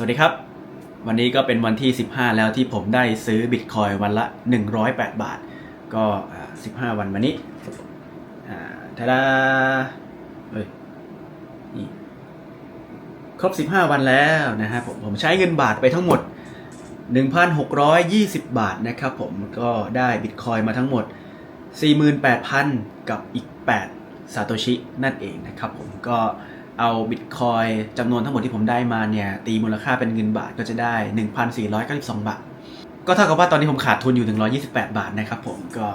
สวัสดีครับ วันนี้ก็เป็นวันที่ 15 แล้วที่ผมได้ซื้อบิตคอยวันละ 108 บาท ก็ 15 วันมานี้อ่าทาดาเฮ้ยนี่ครบ 15 วันแล้วนะครับผมผมใช้เงินบาทไปทั้งหมด 1,620 บาทนะครับผมก็ได้บิตคอยมาทั้งหมด 48,000 กับอีก 8 ซาโตชินั่นเองนะครับผมก็ เอาบิตคอยจำนวนทั้งหมดที่ผมได้มาเนี่ยตีมูลค่าเป็นเงินบาทก็จะได้ 1,492 บาท ก็เท่ากับว่าตอนนี้ผมขาดทุนอยู่ 128 บาทนะครับผมก็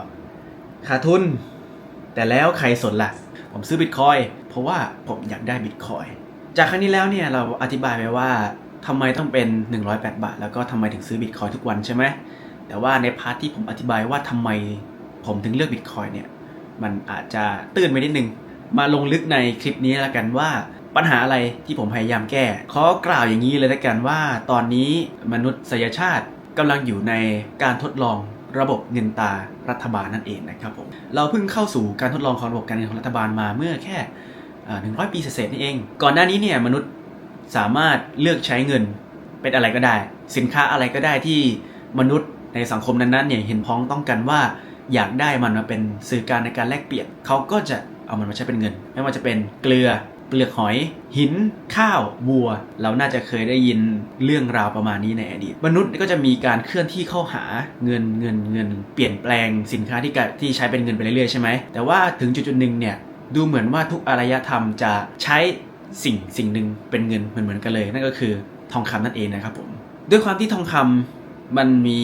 ขาดทุน แต่แล้วใครสนล่ะ ผมซื้อบิตคอยเพราะว่าผมอยากได้บิตคอยจากครั้งนี้แล้วเนี่ยเราอธิบายไปว่าทำไมต้องเป็น 108 บาท แล้วก็ทำไมถึงซื้อบิตคอยทุกวันใช่ไหมแต่ว่าในพาร์ทที่ผมอธิบายว่าทำไมผมถึงเลือกบิตคอยเนี่ยมันอาจจะตื้นไปนิดนึง มาลงลึกในคลิปนี้แล้วกันว่าปัญหาอะไรที่ผมพยายามแก้ ขอกล่าวอย่างนี้เลยแล้วกันว่า ตอนนี้มนุษยชาติกำลังอยู่ในการทดลองระบบเงินตารัฐบาลนั่นเองนะครับผม เราเพิ่งเข้าสู่การทดลองของระบบการเงินของรัฐบาลมาเมื่อแค่หนึ่งร้อยปีเศษนี่เอง ก่อนหน้านี้เนี่ยมนุษย์สามารถเลือกใช้เงินเป็นอะไรก็ได้ สินค้าอะไรก็ได้ที่มนุษย์ในสังคมนั้นๆเนี่ยเห็นพ้องต้องกันว่าอยากได้มันมาเป็นสื่อการในการแลกเปลี่ยนเขาก็จะ เอามันมาใช้เป็นเงิน ไม่ว่าจะเป็นเกลือเปลือกหอย หิน ข้าวบัว เราน่าจะเคยได้ยินเรื่องราวประมาณนี้ในอดีต มนุษย์ก็จะมีการเคลื่อนที่เข้าหาเงินเงินเงิน เปลี่ยนแปลงสินค้าที่ที่ใช้เป็นเงินไปเรื่อยๆใช่ไหมแต่ว่าถึงจุดจุดหนึ่งเนี่ยดูเหมือนว่าทุกอารยธรรมจะใช้สิ่งสิ่งหนึ่งเป็นเงินเหมือนเหมือนๆกันเลย นั่นก็คือทองคำนั่นเองนะครับผมด้วยความที่ทองคำมันมี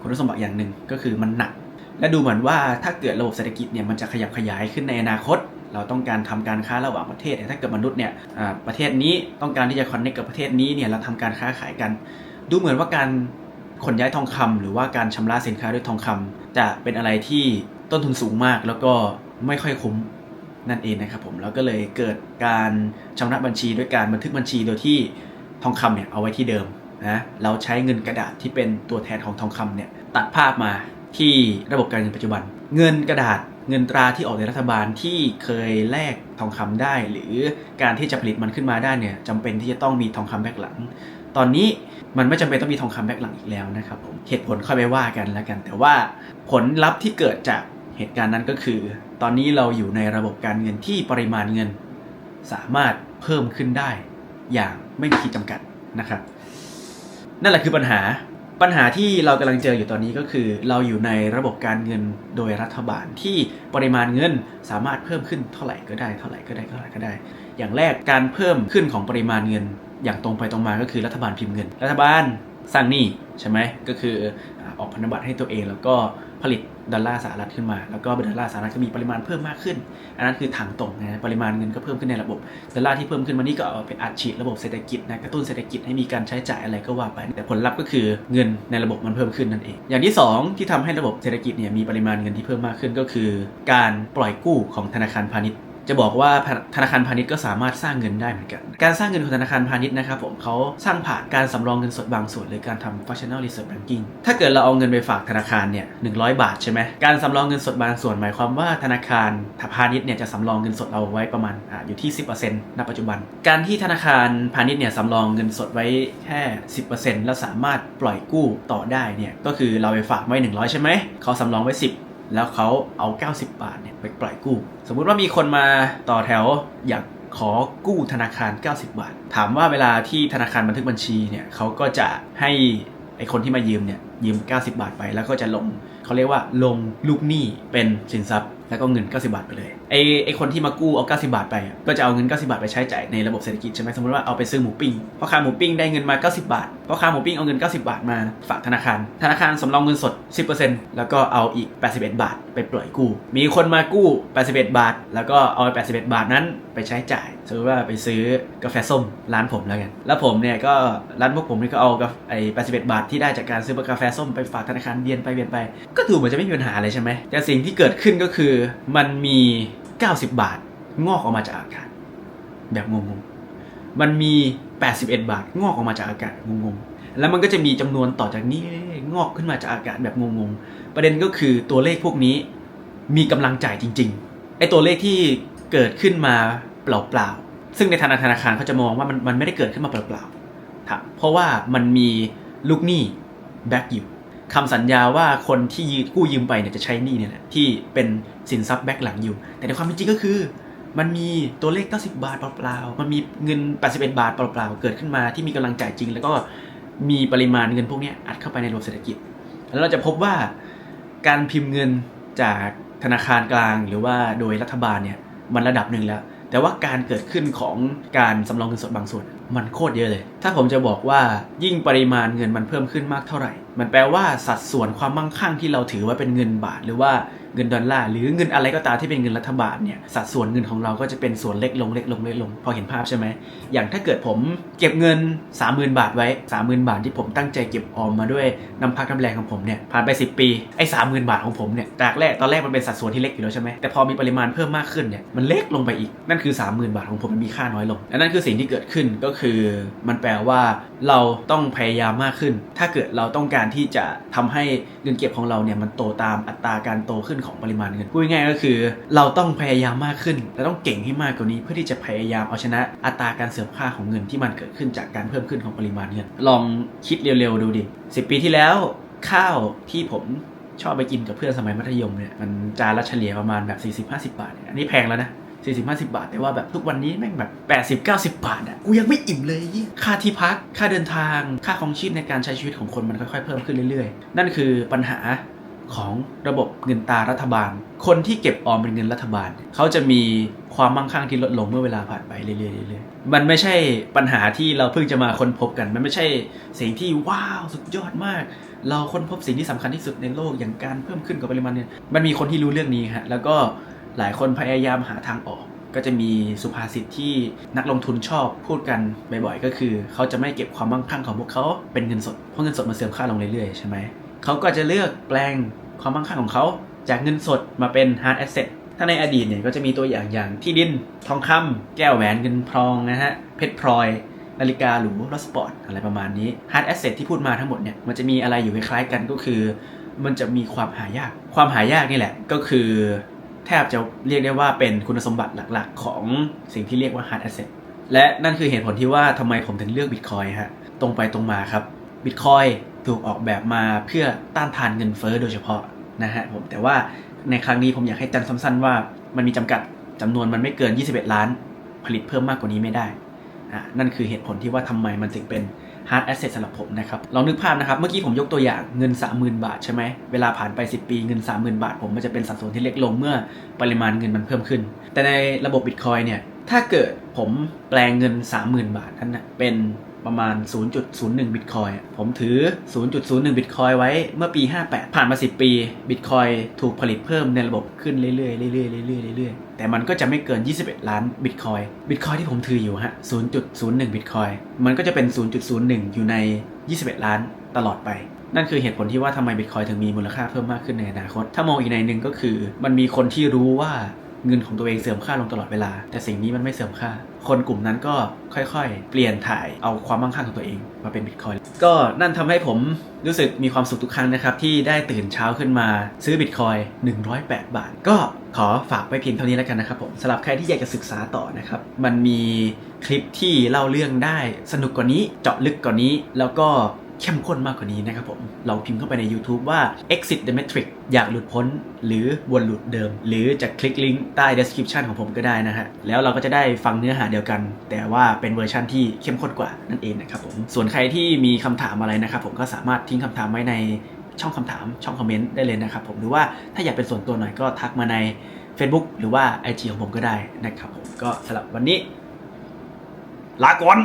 คุณสมบัติอย่างหนึ่งก็คือมันหนัก และดูเหมือนว่าถ้าเกิดระบบเศรษฐกิจเนี่ยมันจะขยับขยายขึ้นในอนาคต เราต้องการทำการค้าระหว่างประเทศถ้าเกิดมนุษย์เนี่ยประเทศนี้ต้องการที่จะคอนเนคกับประเทศนี้เนี่ยเราทำการค้าขายกัน ดูเหมือนว่าการขนย้ายทองคำหรือว่าการชำระสินค้าด้วยทองคำจะเป็นอะไรที่ต้นทุนสูงมากแล้วก็ไม่ค่อยคุ้มนั่นเองนะครับผมแล้วก็เลยเกิดการชำระบัญชีด้วยการบันทึกบัญชีโดยที่ทองคำเนี่ยเอาไว้ที่เดิมนะเราใช้เงินกระดาษที่เป็นตัวแทนของทองคำเนี่ยตัดภาพมา ที่ระบบการเงินปัจจุบัน เงินกระดาษเงินตราที่ออกในรัฐบาลที่เคยแลกทองคำได้ หรือการที่จะผลิตมันขึ้นมาได้เนี่ยจำเป็นที่จะต้องมีทองคำแบกหลัง ตอนนี้มันไม่จำเป็นต้องมีทองคำแบกหลังอีกแล้วนะครับผมเหตุผลค่อยไปว่ากันแล้วกัน แต่ว่าผลลัพธ์ที่เกิดจากเหตุการณ์นั้นก็คือ ตอนนี้เราอยู่ในระบบการเงินที่ปริมาณเงิน สามารถเพิ่มขึ้นได้ อย่างไม่มีขีดจำกัดนะครับ นั่นแหละคือปัญหา ปัญหาที่เรากำลังเจออยู่ตอนนี้ก็คือ เราอยู่ในระบบการเงินโดยรัฐบาลที่ปริมาณเงินสามารถเพิ่มขึ้นเท่าไหร่ก็ได้เท่าไหร่ก็ได้เท่าไหร่ก็ได้ อย่างแรกการเพิ่มขึ้นของปริมาณเงิน อย่างตรงไปตรงมาก็คือรัฐบาลพิมพ์เงิน รัฐบาลสร้างหนี้ใช่ไหมก็คือออกพันธบัตรให้ตัวเองแล้วก็ ผลิตดอลลาร์สหรัฐขึ้นมา แล้วก็ดอลลาร์สหรัฐก็มีปริมาณเพิ่มมากขึ้น อันนั้นคือทางตรงนะปริมาณเงินก็เพิ่มขึ้นในระบบดอลลาร์ที่เพิ่มขึ้นมานี่ก็เอาไปอัดฉีดระบบเศรษฐกิจนะกระตุ้นเศรษฐกิจให้มีการใช้จ่ายอะไรก็ว่าไป แต่ผลลัพธ์ก็คือเงินในระบบมันเพิ่มขึ้นนั่นเอง อย่างที่สองที่ทำให้ระบบเศรษฐกิจเนี่ยมีปริมาณเงินที่เพิ่มมากขึ้นก็คือ การปล่อยกู้ของธนาคารพาณิชย์ จะบอกว่าธนาคารพาณิชย์ก็สามารถสร้างเงินได้เหมือนกัน การสร้างเงินของธนาคารพาณิชย์นะครับผมเขาสร้างผ่านการสำรองเงินสดบางส่วนหรือการทำ fractional reserve banking ถ้าเกิดเราเอาเงินไปฝากธนาคารเนี่ย100บาทใช่ไหมการสำรองเงินสดบางส่วนหมายความว่าธนาคารพาณิชย์เนี่ยจะสำรองเงินสดเราไว้ประมาณอาอยู่ที่ 10%ณปัจจุบัน การที่ธนาคารพาณิชย์เนี่ยสำรองเงินสดไว้แค่ 10%แล้วสามารถปล่อยกู้ต่อได้เนี่ยก็คือเราไปฝากไว้ 100 ใช่ไหมเขาสำรองไว้ 10 แล้วเขาเอา 90 บาทเนี่ยไปปล่อยกู้ สมมุติว่ามีคนมาต่อแถวอยากขอกู้ธนาคาร 90 บาท ถามว่าเวลาที่ธนาคารบันทึกบัญชีเนี่ยเขาก็จะให้ไอคนที่มายืมเนี่ยยืม 90 บาทไปแล้วก็จะลง เขาเรียกว่าลงลูกหนี้เป็นสินทรัพย์ แล้วก็เงิน 90 บาทไปเลยไอไอคนที่มากู้เอา 90 บาทไปอะก็จะเอาเงิน 90 บาทไปใช้จ่ายในระบบเศรษฐกิจใช่ไหมสมมติว่าเอาไปซื้อหมูปิ้งพ่อค้าหมูปิ้งได้เงินมา 90 บาทพ่อค้าหมูปิ้งเอาเงิน 90 บาทมาฝากธนาคาร ธนาคารสำรองเงินสด 10%แล้วก็เอาอีก 81 บาท ไปปล่อยกู้ มีคนมากู้ 81 บาท แล้วก็เอา 81 บาทนั้นไปใช้จ่ายสมมติว่าไปซื้อกาแฟส้มร้านผมแล้วกัน แล้วผมเนี่ยก็ร้านพวกผมนี่ก็เอากาแฟไอ้81 บาทที่ได้จากการซื้อกาแฟส้มไปฝากธนาคารเวียนไปเวียนไปก็ดูเหมือนจะไม่มีปัญหาอะไรใช่ไหม แต่สิ่งที่เกิดขึ้นก็คือมันมี 90 บาท งอกออกมาจากอากาศ แบบงงๆ มันมี 81 บาท งอกออกมาจากอากาศงงๆ แล้วมันก็จะมีจำนวนต่อจากนี้งอกขึ้นมาจากอากาศแบบงงๆ ประเด็นก็คือตัวเลขพวกนี้มีกำลังจ่ายจริงๆ ไอ้ตัวเลขที่เกิดขึ้นมาเปล่าๆ ซึ่งในธนาธนาคารเขาจะมองว่ามันมันไม่ได้เกิดขึ้นมาเปล่าๆ เพราะว่ามันมีลูกหนี้แบ็กอยู่ คำสัญญาว่าคนที่ยืกู้ยืมไปเนี่ยจะใช้หนี้เนี่ยแหละที่เป็นสินทรัพย์แบ็กหลังอยู่ แต่ในความเป็นจริงก็คือ มันมีตัวเลข 90 บาทเปล่าๆมันมีเงิน 81 บาทเปล่าๆเกิดขึ้นมาที่มีกำลังจ่ายจริง แล้วก็มีปริมาณเงินพวกนี้อัดเข้าไปในระบบเศรษฐกิจ แล้วเราจะพบว่าการพิมพ์เงินจากธนาคารกลางหรือว่าโดยรัฐบาลเนี่ยมันระดับหนึ่งแล้ว แต่ว่าการเกิดขึ้นของการสำรองเงินสดบางส่วน มันโคตรเยอะเลย ถ้าผมจะบอกว่ายิ่งปริมาณเงินมันเพิ่มขึ้นมากเท่าไหร่ มันแปลว่าสัดส่วนความมั่งคั่งที่เราถือว่าเป็นเงินบาท หรือว่าเงินดอลลาร์หรือเงินอะไรก็ตามที่เป็นเงินรัฐบาลเนี่ยสัดส่วนเงินของเราก็จะเป็นส่วนเล็กลงเล็กลงเล็กลง พอเห็นภาพใช่ไหมอย่างถ้าเกิดผมเก็บเงิน 30,000 บาทไว้ 30,000 บาทที่ผมตั้งใจเก็บออมมาด้วยน้ำพักน้ำแรงของผมเนี่ยผ่านไป 10 ปีไอ้30,000บาทของผมเนี่ยจากแรกตอนแรกมันเป็นสัดส่วนที่เล็กอยู่แล้วใช่ไหมแต่พอมีปริมาณเพิ่มมากขึ้นเนี่ยมันเล็กลงไปอีกนั่นคือ 30,000 บาทของผมมันมีค่าน้อยลงและนั่นคือสิ่งที่เกิดขึ้นก็คือมันแปลว่าเราต้องพยายามมากขึ้น ถ้าเกิดเราต้องการที่จะทำให้เงินเก็บของเราเนี่ยมันโตตามอัตราการโตขึ้นของปริมาณเงินพูดง่ายๆก็คือ เราต้องพยายามมากขึ้นและต้องเก่งให้มากกว่านี้ เพื่อที่จะพยายามเอาชนะอัตราการเสื่อมค่าของเงินที่มันเกิดขึ้นจากการเพิ่มขึ้นของปริมาณเงิน ลองคิดเร็วๆดูดิ10ปีที่แล้ว ข้าวที่ผมชอบไปกินกับเพื่อนสมัยมัธยมเนี่ยมันจานละเฉลี่ยประมาณแบบ 40-50 บาทเนี่ยอันนี้แพงแล้วนะ 40 50บห้าสิบาท แต่ว่าแบบทุกวันนี้แม่งแบบ80 90บเก้าสิบาทอะกูยังไม่อิ่มเลยยี่ค่าที่พักค่าเดินทางค่าของชีพในการใช้ชีวิตของคนมันค่อยๆเพิ่มขึ้นเรื่อยๆ นั่นคือปัญหาของระบบเงินตรารัฐบาล คนที่เก็บออมเป็นเงินรัฐบาล เขาจะมีความมั่งคั่งที่ลดลงเมื่อเวลาผ่านไปเรื่อยๆมันไม่ใช่ปัญหาที่เราเพิ่งจะมาค้นพบกัน มันไม่ใช่สิ่งที่ว้าวสุดยอดมาก เราค้นพบสิ่งที่สำคัญที่สุดในโลกอย่างการเพิ่มขึ้นของปริมาณเนี่ยมันมีคนที่รู้เรื่องนี้ฮะแล้วก็ หลายคนพยายามหาทางออก ก็จะมีสุภาษิตที่นักลงทุนชอบพูดกันบ่อยๆ ก็คือ เขาจะไม่เก็บความมั่งคั่งของพวกเขาเป็นเงินสด เพราะเงินสดมันเสื่อมค่าลงเรื่อยๆใช่ไหมเขาก็จะเลือกแปลงความมั่งคั่งของเขาจากเงินสดมาเป็น hard asset ถ้าในอดีตเนี่ยก็จะมีตัวอย่างอย่างที่ดิน ทองคำแก้วแหวนเงินทองนะฮะ เพชรพลอย นาฬิกาหรูรถสปอร์ต อะไรประมาณนี้ hard asset ที่พูดมาทั้งหมดเนี่ย มันจะมีอะไรอยู่คล้ายๆกันก็คือ มันจะมีความหายาก ความหายากนี่แหละ ก็คือ แทบจะเรียกได้ว่าเป็นคุณสมบัติหลักๆ ของสิ่งที่เรียกว่า hard asset และนั่นคือเหตุผลที่ว่าทำไมผมถึงเลือก Bitcoin ฮะ ตรงไปตรงมาครับ Bitcoin ถูกออกแบบมาเพื่อต้านทานเงินเฟ้อโดยเฉพาะนะฮะผมแต่ว่าในครั้งนี้ผมอยากให้จำสั้นๆว่ามันมีจำกัดจำนวนมันไม่เกิน 21 ล้าน ผลิตเพิ่มมากกว่านี้ไม่ได้ นั่นคือเหตุผลที่ว่าทำไมมันถึงเป็น hard asset สำหรับผมนะครับลองนึกภาพนะครับ เมื่อกี้ผมยกตัวอย่างเงิน 30,000 บาทใช่ไหมเวลาผ่านไป 10 ปีเงิน 30,000 บาท ผมมันจะเป็นสัดส่วนที่เล็กลงเมื่อปริมาณเงินมันเพิ่มขึ้น แต่ในระบบบิตคอยเนี่ยถ้าเกิดผมแปลงเงิน 30,000 บาทนั้นนะเป็น ประมาณ 0.01 บิตคอยผมถือ 0.01 บิตคอยไว้เมื่อปี 58 ผ่านมา 10 ปี บิตคอยถูกผลิตเพิ่มในระบบขึ้นเรื่อยๆเรื่อยๆเรื่อยๆเรื่อยๆ แต่มันก็จะไม่เกิน 21 ล้านบิตคอยบิตคอยที่ผมถืออยู่ฮะ 0.01 บิตคอยมันก็จะเป็น 0.01 อยู่ใน 21 ล้านตลอดไปนั่นคือเหตุผลที่ว่าทำไมบิตคอยถึงมีมูลค่าเพิ่มมากขึ้นในอนาคต ถ้ามองอีกในหนึ่งก็คือ มันมีคนที่รู้ว่าเงินของตัวเองเสื่อมค่าลงตลอดเวลา แต่สิ่งนี้มันไม่เสื่อมค่า คนกลุ่มนั้นก็ค่อยๆ เปลี่ยนถ่ายเอาความมั่งคั่งของตัวเองมาเป็นบิตคอยก็นั่นทำให้ผมรู้สึกมีความสุขทุกครั้งนะครับ ที่ได้ตื่นเช้าขึ้นมาซื้อบิตคอย108 บาท ก็ขอฝากไว้เพียงเท่านี้แล้วกันนะครับผมสำหรับใครที่อยากจะศึกษาต่อนะครับ มันมีคลิปที่เล่าเรื่องได้สนุกกว่านี้เจาะลึกกว่านี้ แล้วก็ เข้มข้นมากกว่านี้นะครับผมลองพิมพ์เข้าไปใน YouTube ว่า exit the metric อยากหลุดพ้น หรือวนหลุดเดิม หรือจะคลิกลิงก์ใต้ description ของผมก็ได้นะฮะ แล้วเราก็จะได้ฟังเนื้อหาเดียวกัน แต่ว่าเป็นเวอร์ชันที่เข้มข้นกว่านั่นเองนะครับผม ส่วนใครที่มีคำถามอะไรนะครับผมก็สามารถทิ้งคำถามไว้ในช่องคำถามช่องคอมเมนต์ได้เลยนะครับผมหรือว่าถ้าอยากเป็นส่วนตัวหน่อยก็ทักมาใน Facebook หรือว่า IG ของผมก็ได้นะครับผมก็สำหรับวันนี้ลาก่อน